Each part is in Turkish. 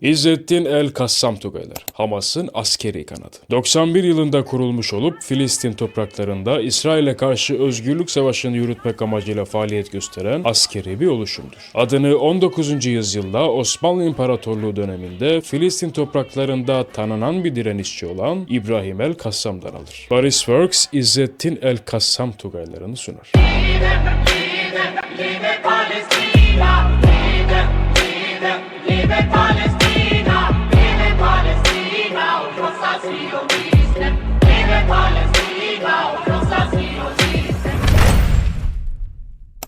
İzzettin El Kassam Tugaylar, Hamas'ın askeri kanadı. 91 yılında kurulmuş olup Filistin topraklarında İsrail'e karşı özgürlük savaşını yürütmek amacıyla faaliyet gösteren askeri bir oluşumdur. Adını 19. yüzyılda Osmanlı İmparatorluğu döneminde Filistin topraklarında tanınan bir direnişçi olan İbrahim El Kassam'dan alır. Paris Works, İzzettin El Kassam Tugaylarını sunar. Liebe Palästina, liebe, liebe, liebe Palästina, liebe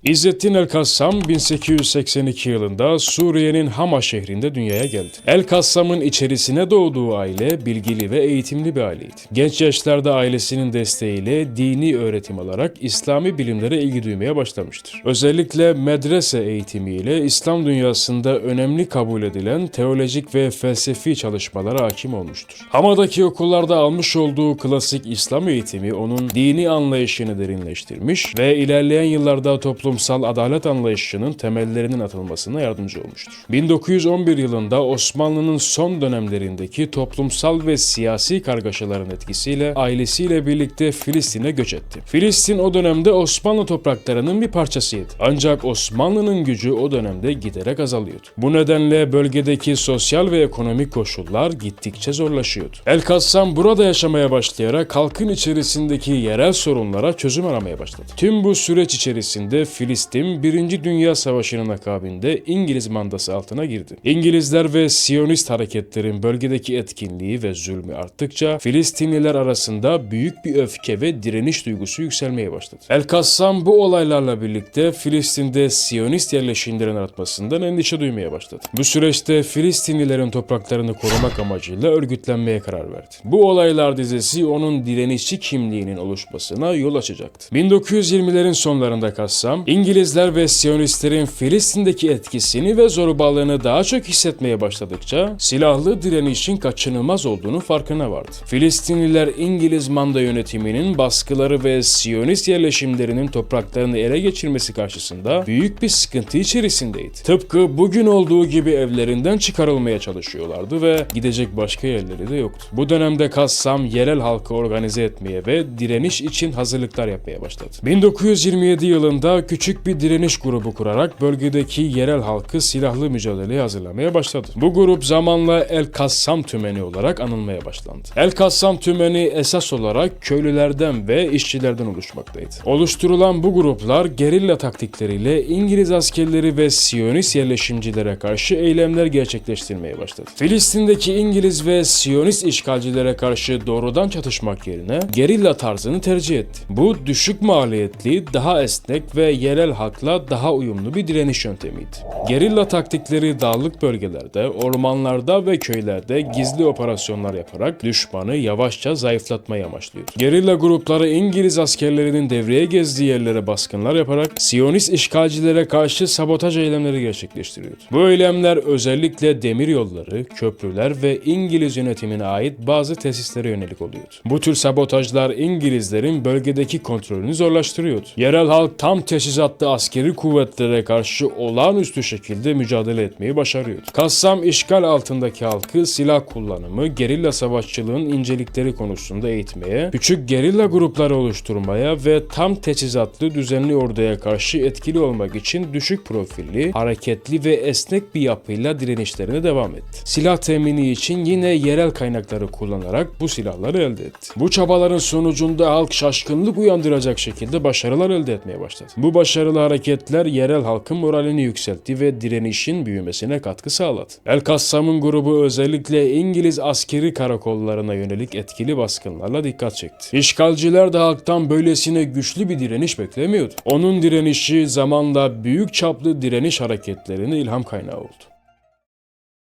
İzzettin El Kassam 1882 yılında Suriye'nin Hama şehrinde dünyaya geldi. El Kassam'ın içerisine doğduğu aile bilgili ve eğitimli bir aileydi. Genç yaşlarda ailesinin desteğiyle dini öğretim alarak İslami bilimlere ilgi duymaya başlamıştır. Özellikle medrese eğitimiyle İslam dünyasında önemli kabul edilen teolojik ve felsefi çalışmalara hakim olmuştur. Hama'daki okullarda almış olduğu klasik İslam eğitimi onun dini anlayışını derinleştirmiş ve ilerleyen yıllarda toplumsal adalet anlayışının temellerinin atılmasına yardımcı olmuştur. 1911 yılında Osmanlı'nın son dönemlerindeki toplumsal ve siyasi kargaşaların etkisiyle ailesiyle birlikte Filistin'e göç etti. Filistin o dönemde Osmanlı topraklarının bir parçasıydı. Ancak Osmanlı'nın gücü o dönemde giderek azalıyordu. Bu nedenle bölgedeki sosyal ve ekonomik koşullar gittikçe zorlaşıyordu. El Kassam burada yaşamaya başlayarak halkın içerisindeki yerel sorunlara çözüm aramaya başladı. Tüm bu süreç içerisinde Filistin 1. Dünya Savaşı'nın akabinde İngiliz mandası altına girdi. İngilizler ve Siyonist hareketlerin bölgedeki etkinliği ve zulmü arttıkça Filistinliler arasında büyük bir öfke ve direniş duygusu yükselmeye başladı. El Kassam bu olaylarla birlikte Filistin'de Siyonist yerleşimlerin artmasından endişe duymaya başladı. Bu süreçte Filistinlilerin topraklarını korumak amacıyla örgütlenmeye karar verdi. Bu olaylar dizisi onun direnişçi kimliğinin oluşmasına yol açacaktı. 1920'lerin sonlarında Kassam, İngilizler ve Siyonistlerin Filistin'deki etkisini ve zorballığını daha çok hissetmeye başladıkça silahlı direnişin kaçınılmaz olduğunu farkına vardı. Filistinliler İngiliz manda yönetiminin baskıları ve Siyonist yerleşimlerinin topraklarını ele geçirmesi karşısında büyük bir sıkıntı içerisindeydi. Tıpkı bugün olduğu gibi evlerinden çıkarılmaya çalışıyorlardı ve gidecek başka yerleri de yoktu. Bu dönemde Kassam yerel halkı organize etmeye ve direniş için hazırlıklar yapmaya başladı. 1927 yılında küçük bir direniş grubu kurarak bölgedeki yerel halkı silahlı mücadeleye hazırlamaya başladı. Bu grup zamanla El Kassam Tümeni olarak anılmaya başlandı. El Kassam Tümeni esas olarak köylülerden ve işçilerden oluşmaktaydı. Oluşturulan bu gruplar gerilla taktikleriyle İngiliz askerleri ve Siyonist yerleşimcilere karşı eylemler gerçekleştirmeye başladı. Filistin'deki İngiliz ve Siyonist işgalcilere karşı doğrudan çatışmak yerine gerilla tarzını tercih etti. Bu düşük maliyetli, daha esnek ve yerel halkla daha uyumlu bir direniş yöntemiydi. Gerilla taktikleri dağlık bölgelerde, ormanlarda ve köylerde gizli operasyonlar yaparak düşmanı yavaşça zayıflatmayı amaçlıyordu. Gerilla grupları İngiliz askerlerinin devreye gezdiği yerlere baskınlar yaparak Siyonist işgalcilere karşı sabotaj eylemleri gerçekleştiriyordu. Bu eylemler özellikle demir yolları, köprüler ve İngiliz yönetimine ait bazı tesislere yönelik oluyordu. Bu tür sabotajlar İngilizlerin bölgedeki kontrolünü zorlaştırıyordu. Yerel halk tam teçhizatlı askeri kuvvetlere karşı olağanüstü şekilde mücadele etmeyi başarıyordu. Kassam işgal altındaki halkı silah kullanımı, gerilla savaşçılığın incelikleri konusunda eğitmeye, küçük gerilla grupları oluşturmaya ve tam teçhizatlı düzenli orduya karşı etkili olmak için düşük profilli, hareketli ve esnek bir yapıyla direnişlerine devam etti. Silah temini için yine yerel kaynakları kullanarak bu silahları elde etti. Bu çabaların sonucunda halk şaşkınlık uyandıracak şekilde başarılar elde etmeye başladı. Bu başarılı hareketler yerel halkın moralini yükseltti ve direnişin büyümesine katkı sağladı. El Kassam'ın grubu özellikle İngiliz askeri karakollarına yönelik etkili baskınlarla dikkat çekti. İşgalciler de halktan böylesine güçlü bir direniş beklemiyordu. Onun direnişi zamanla büyük çaplı direniş hareketlerine ilham kaynağı oldu.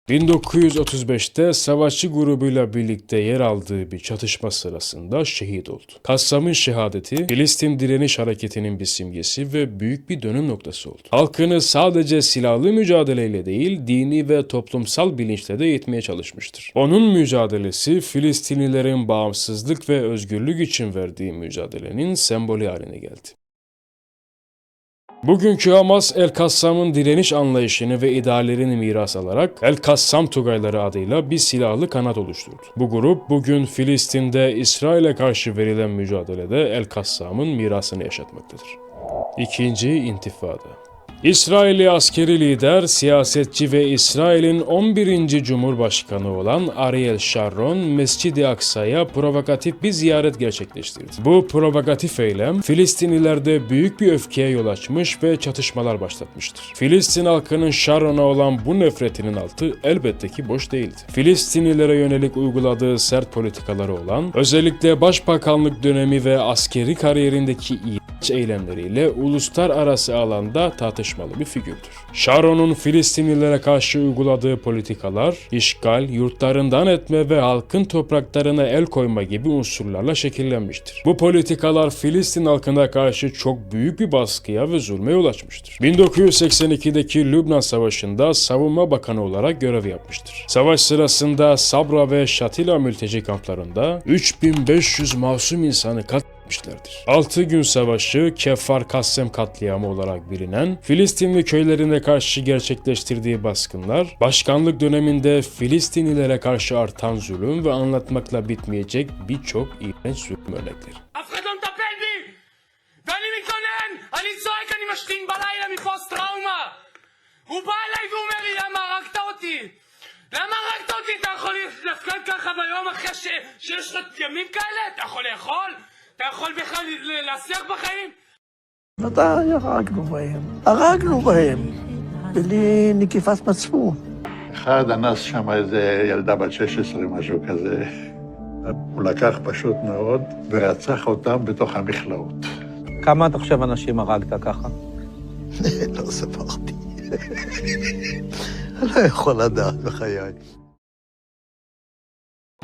1935'te savaşçı grubuyla birlikte yer aldığı bir çatışma sırasında şehit oldu. Kassam'ın şehadeti Filistin direniş hareketinin bir simgesi ve büyük bir dönüm noktası oldu. Halkını sadece silahlı mücadeleyle değil dini ve toplumsal bilinçle de eğitmeye çalışmıştır. Onun mücadelesi Filistinlilerin bağımsızlık ve özgürlük için verdiği mücadelenin sembolü haline geldi. Bugünkü Hamas El Kassam'ın direniş anlayışını ve ideallerini miras alarak El Kassam Tugayları adıyla bir silahlı kanat oluşturdu. Bu grup bugün Filistin'de İsrail'e karşı verilen mücadelede El Kassam'ın mirasını yaşatmaktadır. İkinci İntifada İsrailli askeri lider, siyasetçi ve İsrail'in 11. Cumhurbaşkanı olan Ariel Sharon, Mescid-i Aksa'ya provokatif bir ziyaret gerçekleştirdi. Bu provokatif eylem, Filistinlilerde büyük bir öfkeye yol açmış ve çatışmalar başlatmıştır. Filistin halkının Sharon'a olan bu nefretinin altı elbette ki boş değildi. Filistinlilere yönelik uyguladığı sert politikaları olan, özellikle başbakanlık dönemi ve askeri kariyerindeki iğrenç eylemleriyle uluslararası alanda tartışmalı bir figürdür. Sharon'un Filistinlilere karşı uyguladığı politikalar, işgal, yurtlarından etme ve halkın topraklarına el koyma gibi unsurlarla şekillenmiştir. Bu politikalar Filistin halkına karşı çok büyük bir baskıya ve zulme yol açmıştır. 1982'deki Lübnan Savaşı'nda savunma bakanı olarak görev yapmıştır. Savaş sırasında Sabra ve Şatila mülteci kamplarında 3500 masum insanı katletmişlerdir. 6 gün savaşı Kefar Kassem katliamı olarak bilinen Filistinli köylerine karşı gerçekleştirdiği baskınlar, başkanlık döneminde Filistinlilere karşı artan zulüm ve anlatmakla bitmeyecek birçok iğrenç zulüm örnekleri. אף אחד לא מטפל בי! ואני מתלונן! אני צועק, אני משתין בלילה מפוסט טראומה! הוא בא אליי ואומר לי, למה הרגת אותי? למה הרגת אותי? אתה יכול להפקד ככה ביום אחרי ש... שיש לך ימים כאלה? אתה יכול לאכול? אתה יכול בכלל להצליח בחיים? ודאי הרגנו בהם. הרגנו בהם. בלי נקיפת מצפון. אחד אנס שם איזה ילדה בת 16, משהו כזה. הוא לקח פשוט מאוד ורצח אותם בתוך המכלאות. כמה אתה חושב אנשים הרגת ככה? לא ספרתי. אני לא יכול לדעת בחיי.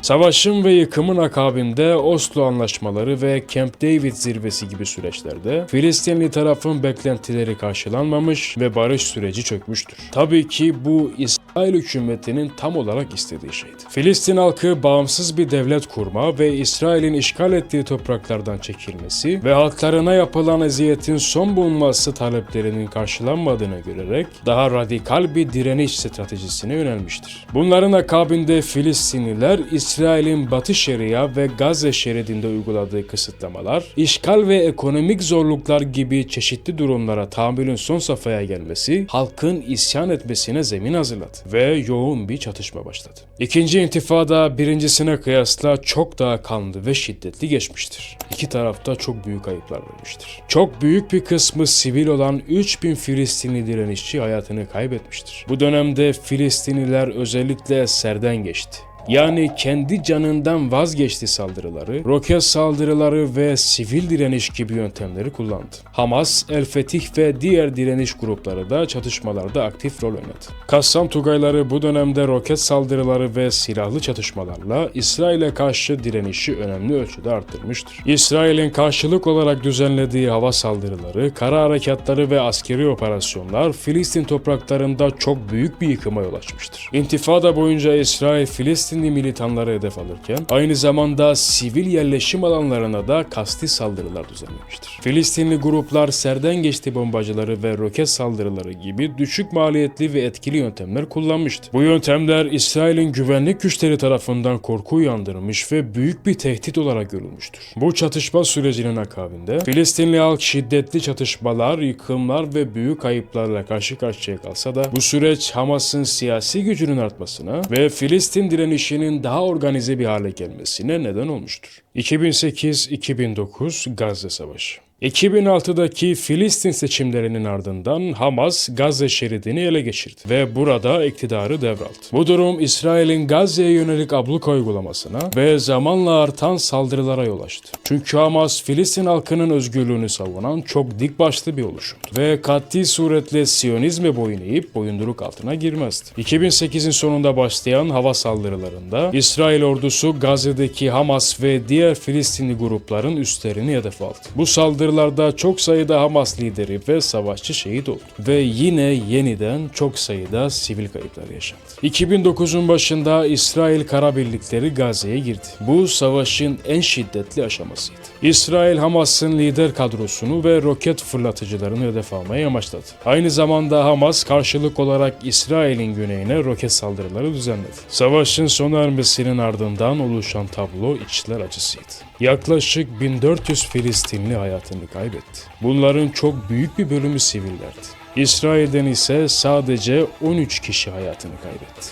Savaşın ve yıkımın akabinde Oslo anlaşmaları ve Camp David zirvesi gibi süreçlerde Filistinli tarafın beklentileri karşılanmamış ve barış süreci çökmüştür. Tabii ki bu İsrail hükümetinin tam olarak istediği şeydi. Filistin halkı bağımsız bir devlet kurma ve İsrail'in işgal ettiği topraklardan çekilmesi ve halklarına yapılan eziyetin son bulunması taleplerinin karşılanmadığını görerek daha radikal bir direniş stratejisine yönelmiştir. Bunların akabinde Filistinliler İsrail'in Batı Şeria ve Gazze şeridinde uyguladığı kısıtlamalar, işgal ve ekonomik zorluklar gibi çeşitli durumlara tahammülün son safhaya gelmesi, halkın isyan etmesine zemin hazırladı ve yoğun bir çatışma başladı. İkinci intifada birincisine kıyasla çok daha kanlı ve şiddetli geçmiştir. İki tarafta çok büyük kayıplar vermiştir. Çok büyük bir kısmı sivil olan 3000 Filistinli direnişçi hayatını kaybetmiştir. Bu dönemde Filistinliler özellikle eserden geçti. Yani kendi canından vazgeçti saldırıları, roket saldırıları ve sivil direniş gibi yöntemleri kullandı. Hamas, El Fetih ve diğer direniş grupları da çatışmalarda aktif rol oynadı. Kassam Tugayları bu dönemde roket saldırıları ve silahlı çatışmalarla İsrail'e karşı direnişi önemli ölçüde arttırmıştır. İsrail'in karşılık olarak düzenlediği hava saldırıları, kara harekatları ve askeri operasyonlar Filistin topraklarında çok büyük bir yıkıma yol açmıştır. İntifada boyunca İsrail Filistinli militanları hedef alırken aynı zamanda sivil yerleşim alanlarına da kasti saldırılar düzenlemiştir. Filistinli gruplar serden geçti bombacıları ve roket saldırıları gibi düşük maliyetli ve etkili yöntemler kullanmıştı. Bu yöntemler İsrail'in güvenlik güçleri tarafından korku uyandırmış ve büyük bir tehdit olarak görülmüştür. Bu çatışma sürecinin akabinde Filistinli halk şiddetli çatışmalar, yıkımlar ve büyük kayıplarla karşı karşıya kalsa da bu süreç Hamas'ın siyasi gücünün artmasına ve Filistin direnişinin daha organize bir hale gelmesine neden olmuştur. 2008-2009 Gazze Savaşı 2006'daki Filistin seçimlerinin ardından Hamas Gazze şeridini ele geçirdi ve burada iktidarı devraldı. Bu durum İsrail'in Gazze'ye yönelik abluka uygulamasına ve zamanla artan saldırılara yol açtı. Çünkü Hamas Filistin halkının özgürlüğünü savunan çok dik başlı bir oluşumdu ve katli suretle Siyonizme boyun eğip boyunduruk altına girmezdi. 2008'in sonunda başlayan hava saldırılarında İsrail ordusu Gazze'deki Hamas ve diğer Filistinli grupların üstlerini hedef aldı. Bu saldırı saldırılarda çok sayıda Hamas lideri ve savaşçı şehit oldu. Ve yine yeniden çok sayıda sivil kayıplar yaşandı. 2009'un başında İsrail kara birlikleri Gazze'ye girdi. Bu savaşın en şiddetli aşamasıydı. İsrail Hamas'ın lider kadrosunu ve roket fırlatıcılarını hedef almayı amaçladı. Aynı zamanda Hamas karşılık olarak İsrail'in güneyine roket saldırıları düzenledi. Savaşın sona ermesinin ardından oluşan tablo içler acısıydı. Yaklaşık 1400 Filistinli hayatını kaybetti. Bunların çok büyük bir bölümü sivillerdi. İsrail'den ise sadece 13 kişi hayatını kaybetti.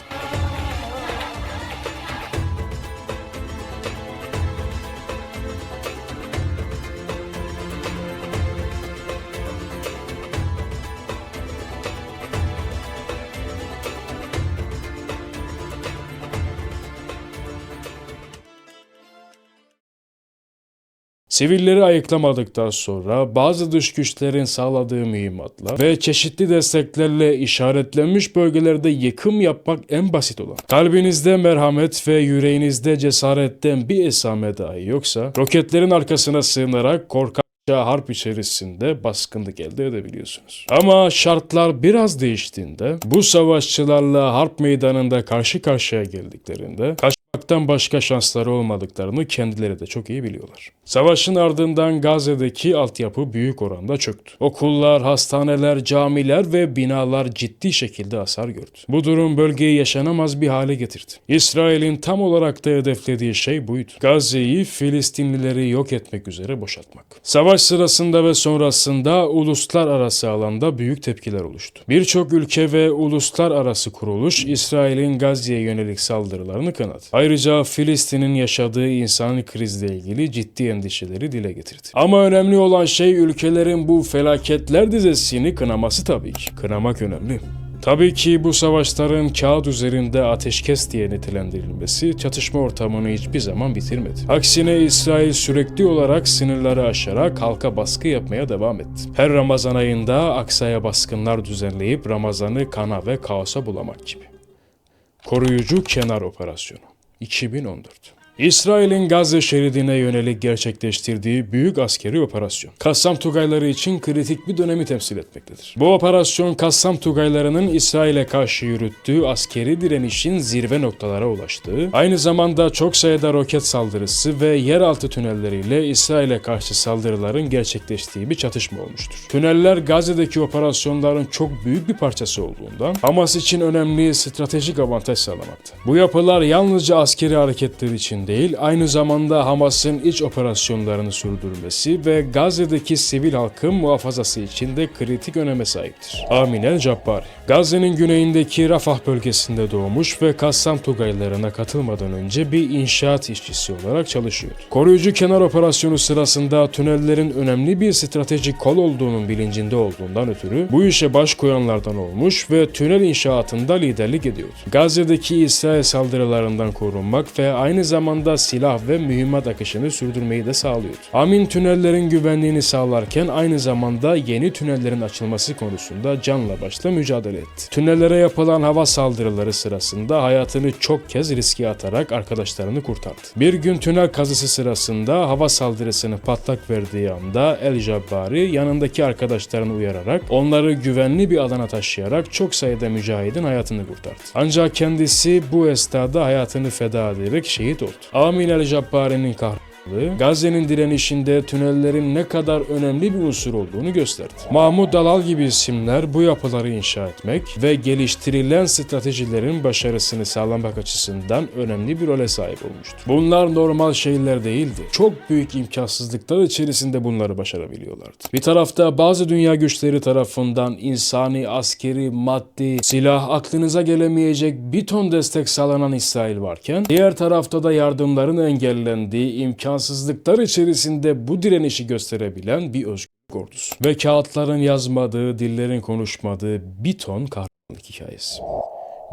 Sivilleri ayıklamadıktan sonra bazı dış güçlerin sağladığı mühimmatla ve çeşitli desteklerle işaretlenmiş bölgelerde yıkım yapmak en basit olan. Kalbinizde merhamet ve yüreğinizde cesaretten bir esame dahi yoksa roketlerin arkasına sığınarak korkak harp içerisinde baskınlık elde edebiliyorsunuz. Ama şartlar biraz değiştiğinde bu savaşçılarla harp meydanında karşı karşıya geldiklerinde kaçmaktan başka şansları olmadıklarını kendileri de çok iyi biliyorlar. Savaşın ardından Gazze'deki altyapı büyük oranda çöktü. Okullar, hastaneler, camiler ve binalar ciddi şekilde hasar gördü. Bu durum bölgeyi yaşanamaz bir hale getirdi. İsrail'in tam olarak da hedeflediği şey buydu. Gazze'yi Filistinlileri yok etmek üzere boşaltmak. Savaş sırasında ve sonrasında uluslararası alanda büyük tepkiler oluştu. Birçok ülke ve uluslararası kuruluş İsrail'in Gazze'ye yönelik saldırılarını kınadı. Ayrıca Filistin'in yaşadığı insani krizle ilgili ciddi endişeleri dile getirdi. Ama önemli olan şey ülkelerin bu felaketler dizesini kınaması tabii ki. Kınamak önemli. Tabii ki bu savaşların kağıt üzerinde ateşkes diye nitelendirilmesi çatışma ortamını hiçbir zaman bitirmedi. Aksine İsrail sürekli olarak sınırları aşarak halka baskı yapmaya devam etti. Her Ramazan ayında aksaya baskınlar düzenleyip Ramazan'ı kana ve kaosa bulamak gibi. Koruyucu Kenar Operasyonu 2014 İsrail'in Gazze şeridine yönelik gerçekleştirdiği büyük askeri operasyon. Kassam Tugayları için kritik bir dönemi temsil etmektedir. Bu operasyon Kassam Tugaylarının İsrail'e karşı yürüttüğü askeri direnişin zirve noktalara ulaştığı, aynı zamanda çok sayıda roket saldırısı ve yeraltı tünelleriyle İsrail'e karşı saldırıların gerçekleştiği bir çatışma olmuştur. Tüneller Gazze'deki operasyonların çok büyük bir parçası olduğundan Hamas için önemli stratejik avantaj sağlamakta. Bu yapılar yalnızca askeri hareketler için değil, aynı zamanda Hamas'ın iç operasyonlarını sürdürmesi ve Gazze'deki sivil halkın muhafazası için de kritik öneme sahiptir. Amin el Cabbari, Gazze'nin güneyindeki Rafah bölgesinde doğmuş ve Kassam Tugaylarına katılmadan önce bir inşaat işçisi olarak çalışıyordu. Koruyucu kenar operasyonu sırasında tünellerin önemli bir stratejik kol olduğunun bilincinde olduğundan ötürü bu işe baş koyanlardan olmuş ve tünel inşaatında liderlik ediyordu. Gazze'deki İsrail saldırılarından korunmak ve aynı zamanda silah ve mühimmat akışını sürdürmeyi de sağlıyordu. Amin tünellerin güvenliğini sağlarken aynı zamanda yeni tünellerin açılması konusunda canla başla mücadele etti. Tünellere yapılan hava saldırıları sırasında hayatını çok kez riske atarak arkadaşlarını kurtardı. Bir gün tünel kazısı sırasında hava saldırısını patlak verdiği anda El Jabbari yanındaki arkadaşlarını uyararak onları güvenli bir alana taşıyarak çok sayıda mücahidin hayatını kurtardı. Ancak kendisi bu esnada hayatını feda ederek şehit oldu. Amin El Jabbari'nin kahramanlığı Gazze'nin direnişinde tünellerin ne kadar önemli bir unsur olduğunu gösterdi. Mahmud Dalal gibi isimler bu yapıları inşa etmek ve geliştirilen stratejilerin başarısını sağlamak açısından önemli bir role sahip olmuştur. Bunlar normal şeyler değildi. Çok büyük imkansızlıklar içerisinde bunları başarabiliyorlardı. Bir tarafta bazı dünya güçleri tarafından insani, askeri, maddi, silah, aklınıza gelemeyecek bir ton destek sağlanan İsrail varken, diğer tarafta da yardımların engellendiği imkansızlıklar içerisinde bu direnişi gösterebilen bir özgürlük ordusu. Ve kağıtların yazmadığı, dillerin konuşmadığı bir ton kahramanlık hikayesi.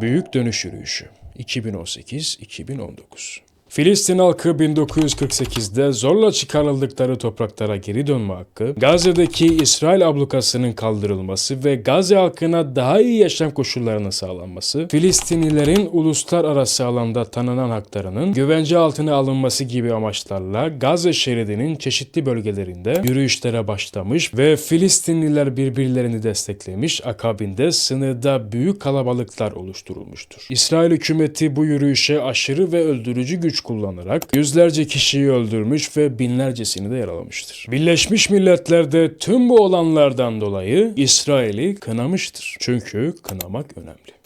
Büyük Dönüş Yürüyüşü 2018-2019 Filistin halkı 1948'de zorla çıkarıldıkları topraklara geri dönme hakkı, Gazze'deki İsrail ablukasının kaldırılması ve Gazze halkına daha iyi yaşam koşullarının sağlanması, Filistinlilerin uluslararası alanda tanınan haklarının güvence altına alınması gibi amaçlarla Gazze şeridinin çeşitli bölgelerinde yürüyüşlere başlamış ve Filistinliler birbirlerini desteklemiş, akabinde sınırda büyük kalabalıklar oluşturulmuştur. İsrail hükümeti bu yürüyüşe aşırı ve öldürücü güç kullanarak yüzlerce kişiyi öldürmüş ve binlercesini de yaralamıştır. Birleşmiş Milletler de tüm bu olanlardan dolayı İsrail'i kınamıştır. Çünkü kınamak önemli.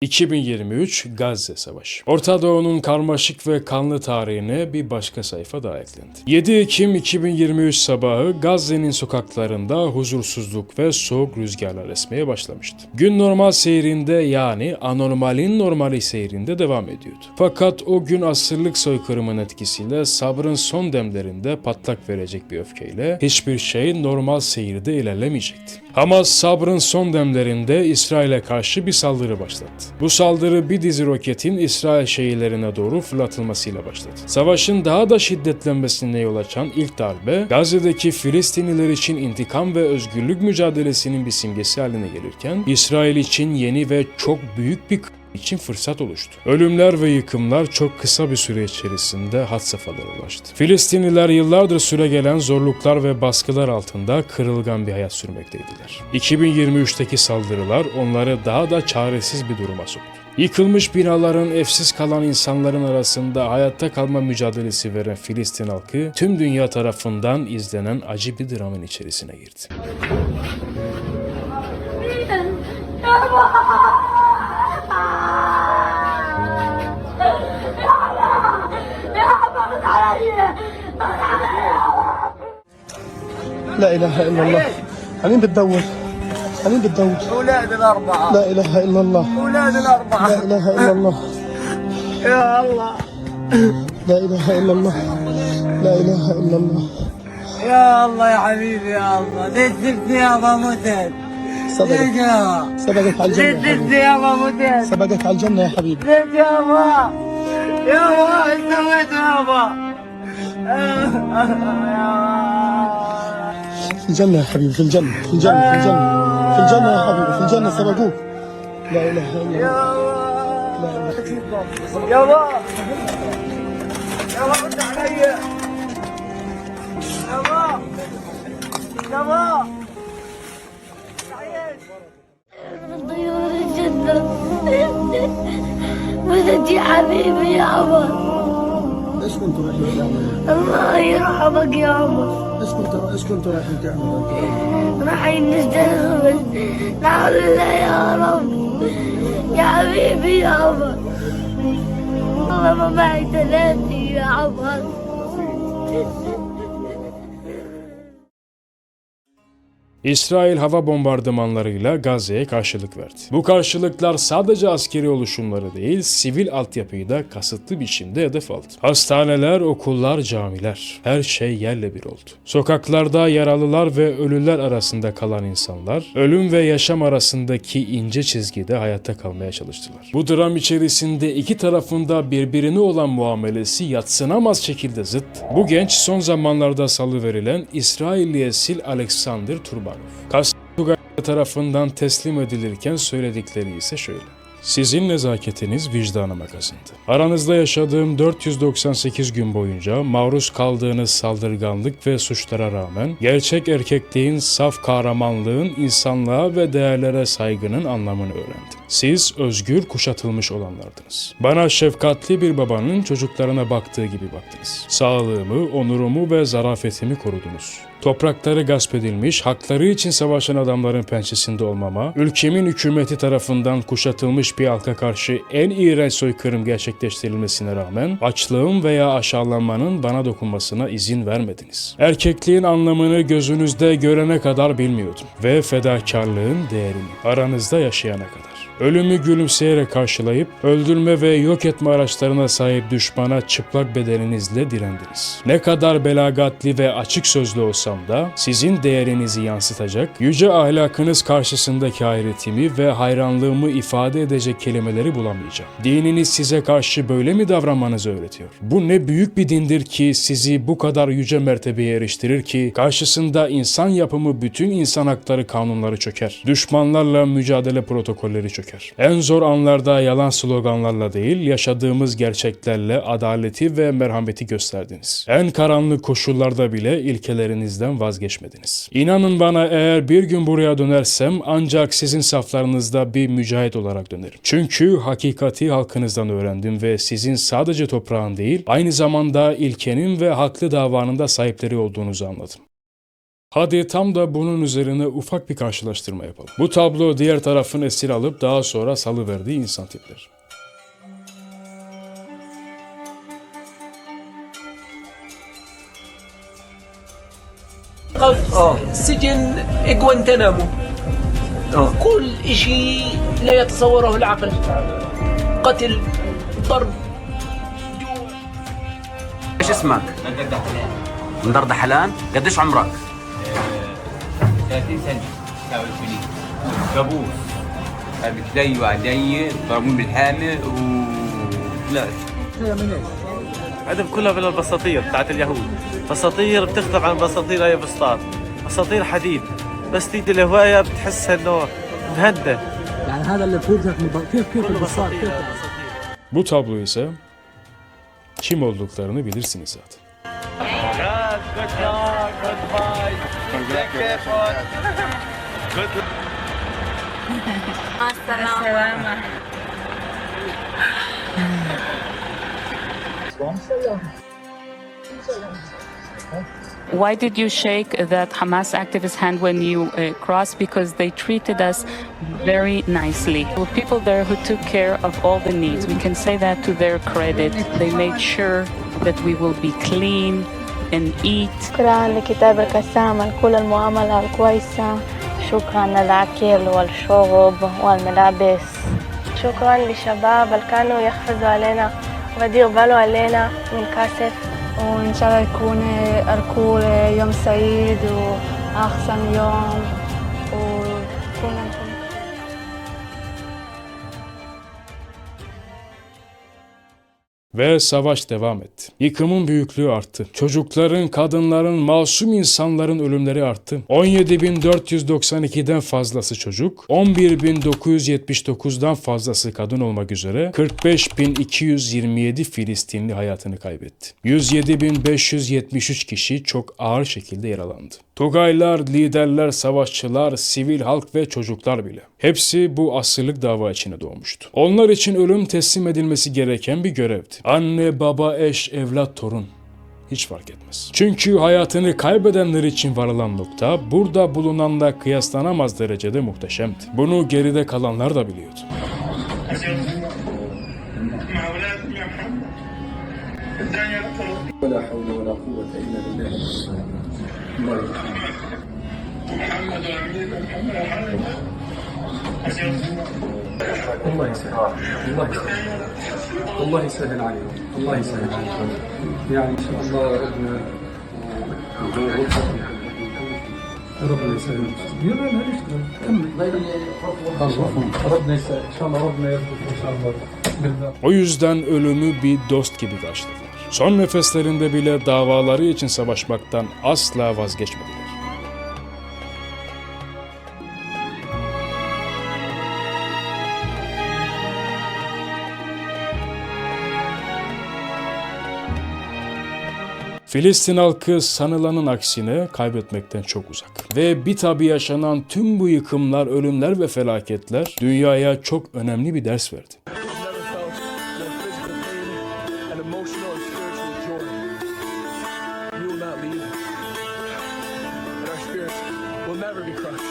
2023 Gazze Savaşı. Orta Doğu'nun karmaşık ve kanlı tarihine bir başka sayfa daha eklendi. 7 Ekim 2023 sabahı Gazze'nin sokaklarında huzursuzluk ve soğuk rüzgarlar esmeye başlamıştı. Gün normal seyrinde yani anormalin normali seyrinde devam ediyordu. Fakat o gün asırlık soykırımın etkisiyle sabrın son demlerinde patlak verecek bir öfkeyle hiçbir şey normal seyirde ilerlemeyecekti. Hamas sabrın son demlerinde İsrail'e karşı bir saldırı başlattı. Bu saldırı bir dizi roketin İsrail şehirlerine doğru fırlatılmasıyla başladı. Savaşın daha da şiddetlenmesine yol açan ilk darbe, Gazze'deki Filistinliler için intikam ve özgürlük mücadelesinin bir simgesi haline gelirken, İsrail için yeni ve çok büyük bir için fırsat oluştu. Ölümler ve yıkımlar çok kısa bir süre içerisinde had safhalara ulaştı. Filistinliler yıllardır süregelen zorluklar ve baskılar altında kırılgan bir hayat sürmekteydiler. 2023'teki saldırılar onları daha da çaresiz bir duruma soktu. Yıkılmış binaların, evsiz kalan insanların arasında hayatta kalma mücadelesi veren Filistin halkı tüm dünya tarafından izlenen acı bir dramın içerisine girdi. لا إله إلا الله. حنين بتدور حنين بتدور أولاد الأربعة. لا إله إلا الله. أولاد الأربعة. لا إله إلا الله. يا الله. لا إله إلا الله. لا إله إلا الله. يا الله يا حبيبي يا الله. ليش سبتني يابا متت ليش سبقك سبقك على الجنة سبقك يابا متيت صدقت على الجنة يا حبيبي. يا يابا إيش سويت يابا في الجنة يا حبيبي في الجنة في الجنة في الجنة في الجنة يا حبيبي في الجنة سبقوك. لا إله إلا الله. يابا يابا يابا رد علي. يابا يابا طيور الجنة يا حبيبي يا عمر إيش كنتوا رايحين تعملوا؟ الله يرحمك يا عمر إيش كنتوا إيش كنتوا رايحين تعملوا؟ رايحين نستغفر نعم الله يا رب يا حبيبي يا عمر والله ما معي ثلاثي يا عمر İsrail hava bombardımanlarıyla Gazze'ye karşılık verdi. Bu karşılıklar sadece askeri oluşumları değil, sivil altyapıyı da kasıtlı biçimde hedef aldı. Hastaneler, okullar, camiler, her şey yerle bir oldu. Sokaklarda yaralılar ve ölüler arasında kalan insanlar, ölüm ve yaşam arasındaki ince çizgide hayatta kalmaya çalıştılar. Bu dram içerisinde iki tarafında birbirine olan muamelesi yatsınamaz şekilde zıt. Bu genç son zamanlarda salıverilen İsrailli esil Alexander Turbanov. Kastugay tarafından teslim edilirken söyledikleri ise şöyle. Sizin nezaketiniz vicdanıma kazındı. Aranızda yaşadığım 498 gün boyunca maruz kaldığınız saldırganlık ve suçlara rağmen gerçek erkekliğin, saf kahramanlığın, insanlığa ve değerlere saygının anlamını öğrendim. Siz özgür kuşatılmış olanlardınız. Bana şefkatli bir babanın çocuklarına baktığı gibi baktınız. Sağlığımı, onurumu ve zarafetimi korudunuz. Toprakları gasp edilmiş, hakları için savaşan adamların pençesinde olmama, ülkemin hükümeti tarafından kuşatılmış bir halka karşı en iğrenç soykırım gerçekleştirilmesine rağmen açlığım veya aşağılanmanın bana dokunmasına izin vermediniz. Erkekliğin anlamını gözünüzde görene kadar bilmiyordum ve fedakarlığın değerini aranızda yaşayana kadar. Ölümü gülümseyerek karşılayıp öldürme ve yok etme araçlarına sahip düşmana çıplak bedeninizle direndiniz. Ne kadar belagatli ve açık sözlü olsa olsam da sizin değerinizi yansıtacak, yüce ahlakınız karşısındaki hayretimi ve hayranlığımı ifade edecek kelimeleri bulamayacağım. Dininiz size karşı böyle mi davranmanızı öğretiyor? Bu ne büyük bir dindir ki sizi bu kadar yüce mertebeye eriştirir ki karşısında insan yapımı bütün insan hakları kanunları çöker. Düşmanlarla mücadele protokolleri çöker. En zor anlarda yalan sloganlarla değil, yaşadığımız gerçeklerle adaleti ve merhameti gösterdiniz. En karanlık koşullarda bile ilkelerinizden vazgeçmediniz. İnanın bana eğer bir gün buraya dönersem ancak sizin saflarınızda bir mücahit olarak dönerim. Çünkü hakikati halkınızdan öğrendim ve sizin sadece toprağın değil, aynı zamanda ilkenin ve haklı davanın da sahipleri olduğunuzu anladım. Hadi tam da bunun üzerine ufak bir karşılaştırma yapalım. Bu tablo diğer tarafın esir alıp daha sonra salıverdiği insan tipleri. سجن جوانتنامو كل اشي لا يتصوره العقل قتل ضرب ايش اسمك؟ مدردة حلال قديش عمرك؟ 30 سنة. كابوس كلي وعلي ضربوني بالحامل و لا. عندهم كلها بالبساطير بتاعت اليهود. بساطير بتختلف عن بساطير أي فسطاط بساطير حديد. بس تيجي الهواية بتحس إنه مهدى يعني هذا اللي بفوتك كيف كيف كله بساطير Bu tablo ise kim olduklarını bilirsiniz zaten. Why did you shake that Hamas activist hand when you uh, crossed? Because they treated us very nicely. Well, people there who took care of all the needs, we can say that to their credit. They made sure that we will be clean, and eat. شكرا لكتابك السام كل المعاملة الكويسة شكرا للأكل والشرب والملابس شكرا للشباب اللي كانوا يحفظوا علينا ويديروا بالو علينا من كاسف وإن شاء الله يكون أركول يوم سعيد وأحسن يوم Ve savaş devam etti. Yıkımın büyüklüğü arttı. Çocukların, kadınların, masum insanların ölümleri arttı. 17.492'den fazlası çocuk, 11.979'dan fazlası kadın olmak üzere 45.227 Filistinli hayatını kaybetti. 107.573 kişi çok ağır şekilde yaralandı. Tugaylar, liderler, savaşçılar, sivil halk ve çocuklar bile. Hepsi bu asırlık dava içine doğmuştu. Onlar için ölüm teslim edilmesi gereken bir görevdi. Anne, baba, eş, evlat, torun. Hiç fark etmez. Çünkü hayatını kaybedenler için varılan nokta burada bulunanla kıyaslanamaz derecede muhteşemdi. Bunu geride kalanlar da biliyordu. الله يسهل الله يسهل الله يسهل عليهم الله يسهل عليهم يعني ان شاء الله ربنا ربنا يسهل يلا لا نشتغل كمل ربنا يسهل ان شاء الله ربنا يرزقك ان شاء الله بالله O yüzden ölümü bir dost gibi karşıladılar. Son nefeslerinde bile davaları için savaşmaktan asla vazgeçmediler. Filistin halkı sanılanın aksine kaybetmekten çok uzak. Ve bir tabi yaşanan tüm bu yıkımlar, ölümler ve felaketler dünyaya çok önemli bir ders verdi. Emotional and spiritual joy. You will not leave. And our spirits will never be crushed.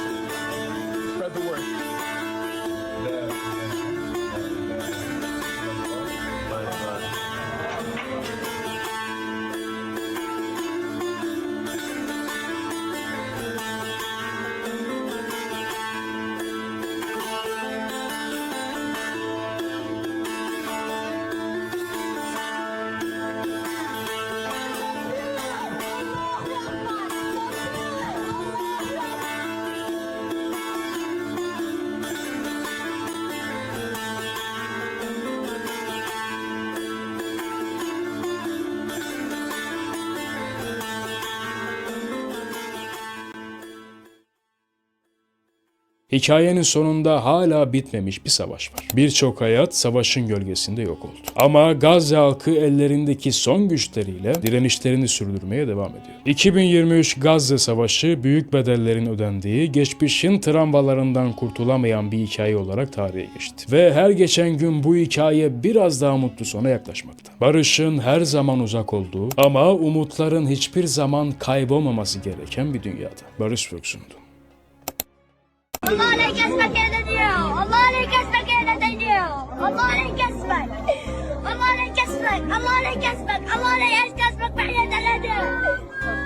Hikayenin sonunda hala bitmemiş bir savaş var. Birçok hayat savaşın gölgesinde yok oldu. Ama Gazze halkı ellerindeki son güçleriyle direnişlerini sürdürmeye devam ediyor. 2023 Gazze Savaşı büyük bedellerin ödendiği, geçmişin travmalarından kurtulamayan bir hikaye olarak tarihe geçti. Ve her geçen gün bu hikaye biraz daha mutlu sona yaklaşmakta. Barışın her zaman uzak olduğu ama umutların hiçbir zaman kaybolmaması gereken bir dünyada. Barış Vöksündü. الله عليك اسمك يا دنيا. الله عليك اسمك يا دنيا. الله عليك اسمك. الله عليك اسمك. الله عليك اسمك. الله عليك اسمك. بعد دنيا.